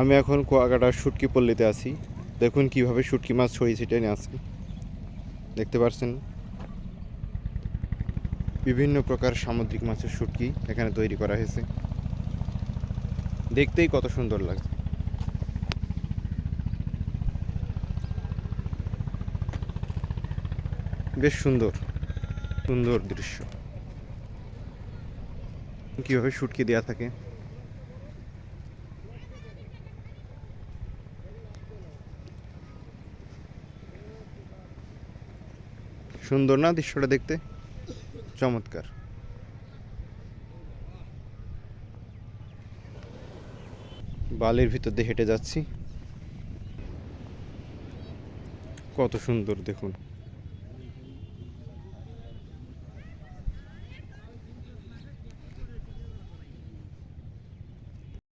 আমি এখন কুয়াকাটার শুটকি পল্লীতে আছি। দেখুন কীভাবে শুটকি মাছ ছড়িয়ে ছিটিয়ে নিয়ে আসছি দেখতে পাচ্ছেন বিভিন্ন প্রকার সামুদ্রিক মাছের শুটকি এখানে তৈরি করা হয়েছে। দেখতেই কত সুন্দর লাগছে। বেশ সুন্দর সুন্দর দৃশ্য। কীভাবে শুটকি দেওয়া থাকে? সুন্দর না দৃশ্যটা দেখতে? চমৎকার। বালির ভিতর দিয়ে হেঁটে যাচ্ছি। কত সুন্দর দেখুন।